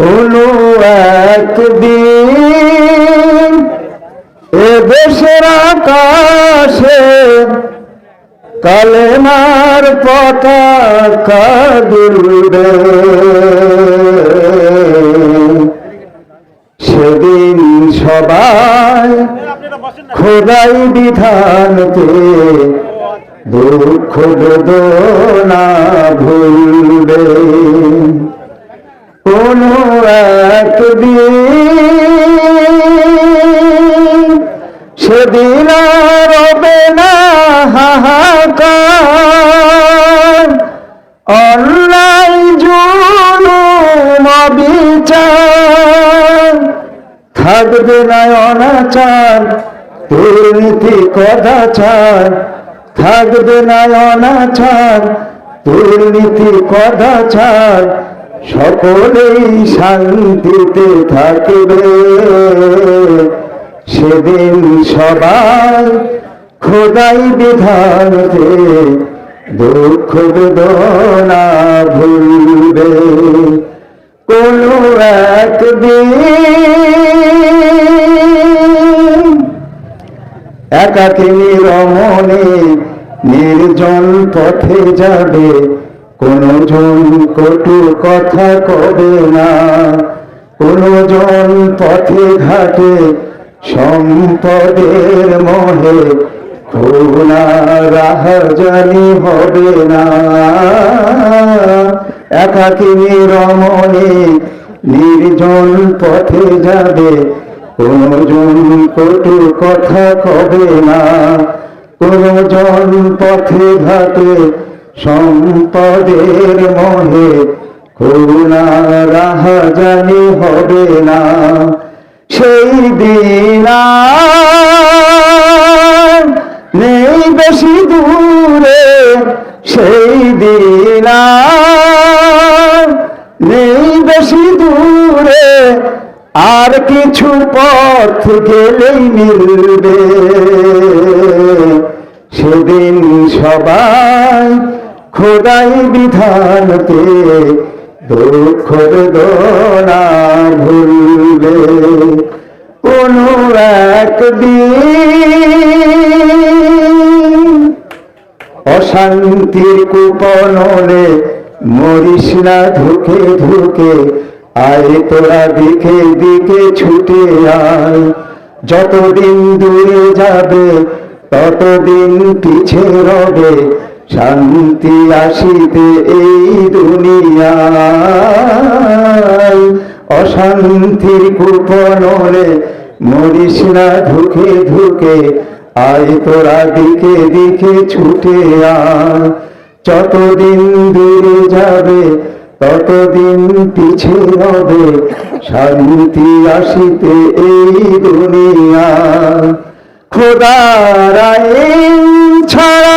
কোনো একদিন এ দেশের আকাশে কালেমার পতাকা দুলবে। সেদিন সবাই খোদাই বিধানকে দুঃখ বেদনা ভুলবে। কোন একদিন। সেদিন রবে না হাহাকার। অন্যায় জুলুম বিচার থাকবে না অনাচার, দুর্নীতি কদাচার থাকবে না অনাচার, দুর্নীতি কদাচার সকলেই শান্তিতে থাকবে। সেদিন সবাই খোদাই বিধানতে দুঃখ বেদনা ভুলবে। কোন একদিন একাকিনী রমণে নির্জন পথে যাবে। কোন জন কটু কথা কবে না কোন জন পথে ঘাটে সম্পদের মোহে রাহাজানি হবে না। একাকিনী রমণে নির্জন পথে যাবে কোনো কোনজন কটু কথা কবে না, কোনজন পথে ঘাটে সম্পদের মোহে করুণা রাহাজানি হবে না। সেই দিন নেই বেশি দূরে। সেই দিন নেই বেশি দূরে। আর কিছু পথ গেলেই মিলবে। সেদিন সবাই খোদাই বিধানকে দুঃখ বেদনা ভুলবে। কোন একদিন অশান্তির কুপনলে মরিস না ধুকে ধুকে আয় তোরা দিকে দিকে ছুটে আয়। যতদিন দূরে যাবে, ততদিন পিছে রবে শান্তি আসিতে এই দুনিয়ায়। অশান্তির কুপনলে মরিস না, ধুকে ধুকে, আয় তোরা দিকে দিকে ছুটে যতদিন দূরে যাবে, ততদিন পিছে হবে, শান্তি আসিতে এই দুনিয়া খোদার ছাড়া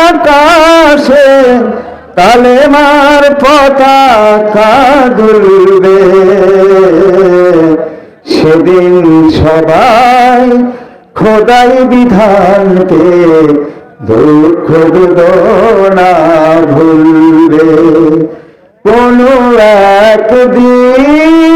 আকাশে কালেমার পতাকা দুলবে। সেদিন সবাই খোদাই বিধানকে দুঃখ বেদনা ভুলবে। কোন একদিন